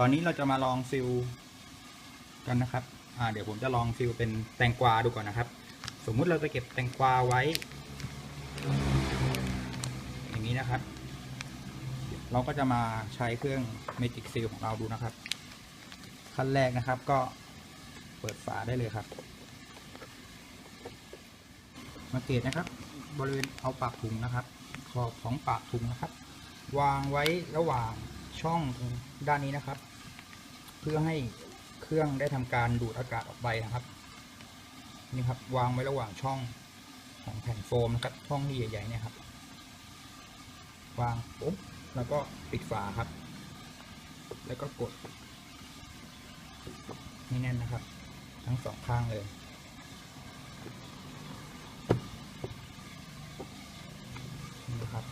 ตอนนี้เราจะมาลองฟิลกันนะครับอ่าเดี๋ยวผมจะลองฟิลเป็นแตงกวาดูก่อนนะครับ สมมุติเราจะเก็บแตงกวาไว้ อย่างนี้นะครับ เราก็จะมาใช้เครื่อง Magic Seal ของเราดูนะครับ ขั้นแรกนะครับก็เปิดฝาได้เลยครับมาเกตนะครับ บริเวณเอาปากถุงนะครับ ขอบของปากถุงนะครับ วางไว้ระหว่างช่องด้านนี้นะครับ พื่อให้เครื่องได้ทำการดูดอากาศออกไปนะครับนี่ครับวางไว้ระหว่างช่องของแผ่นโฟมนะครับช่องที่ใหญ่ๆเนี่ยครับ วางปุ๊บแล้วก็ปิดฝาครับ แล้วก็กดให้แน่นนะครับ ทั้งสองข้างเลยนี่นะครับ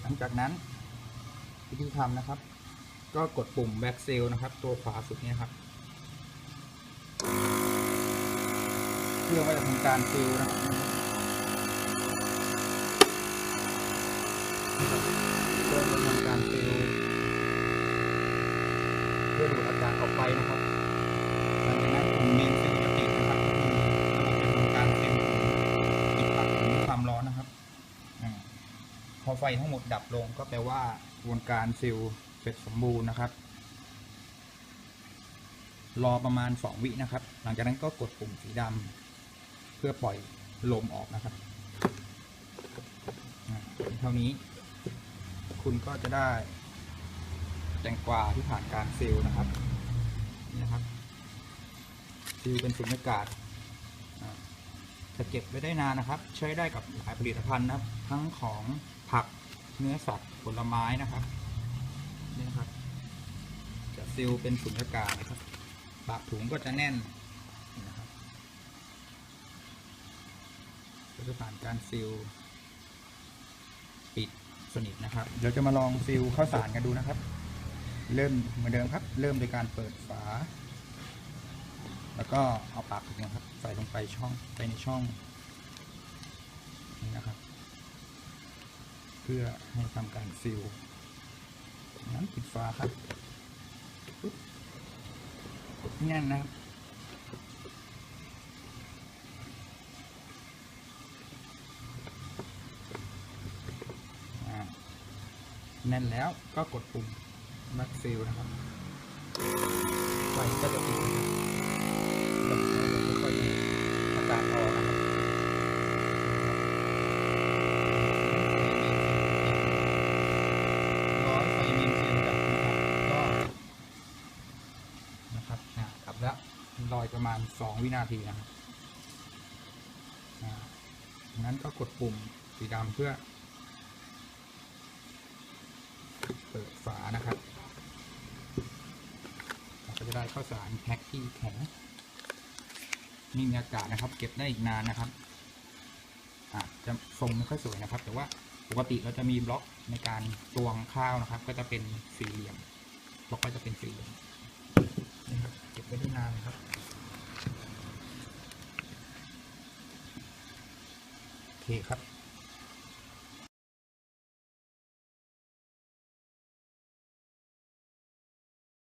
หลังจากนั้นวิธีทำนะครับ ก็กดปุ่ม back seal นะครับ ตัวขวาสุดนี่ยครับเพื่อว่าจะทำการฟิลนะครับเพื่อจะทำการฟิลเพื่อดูดอากาศออกไปนะครับหลังจากนั้นปุ่มเมนฟิลจะติดนะครับก็คือระบบจะทำการฟิลปิดปากถุงด้วยความร้อนนะครับ พอไฟทั้งหมดดับลงก็แปลว่ากระบวนการฟิล เสร็จสมบูรณ์นะครับ รอประมาณ 2 วินะครับ หลังจากนั้นก็กดปุ่มสีดำเพื่อปล่อยลมออกนะครับเท่านี้คุณก็จะได้ แตงกวาที่ผ่านการฟิลนะครับนี่นะครับฟิลเป็นสุญญากาศอ่าจะเก็บไว้ได้นานนะครับ ใช้ได้กับหลายผลิตภัณฑ์นะครับ ทั้งของผักเนื้อสัตว์ผลไม้นะครับ นี่นะครับ จะซิลเป็นสุญญากาศนะครับ ปากถุงก็จะแน่นนะครับก็จะผ่านการซิลปิดสนิทนะครับ เดี๋ยวจะมาลองฟิลข้าวสารกันดูนะครับ เริ่มเหมือนเดิมครับ เริ่มโดยการเปิดฝา แล้วก็เอาปากถุงนะครับ ใส่ลงไปช่องไปในช่องนี่นะครับ เพื่อให้ทำการฟิล นั้นปิดฝาครับแน่นนะครับแน่นแล้วก็กดปุ่มแม็กซิลนะครับไฟก็จะติดนะครับ แล้วรอยประมาณ 2 วินาทีนะครับนั้นก็กดปุ่มสีดำเพื่อ เปิดฝานะครับเราก็จะได้ข้าวสารแพ็คที่แข็งนี่มีอากาศนะครับ เก็บได้อีกนานนะครับอาจจะทรงไม่ค่อยสวยนะครับ แต่ว่าปกติเราจะมีบล็อกในการตวงข้าวนะครับ ก็จะเป็นสี่เหลี่ยมบล็อกก็จะเป็นสี่เหลี่ยมนี่ครับเก็บไว้ได้นานนะครับ นี่ครับ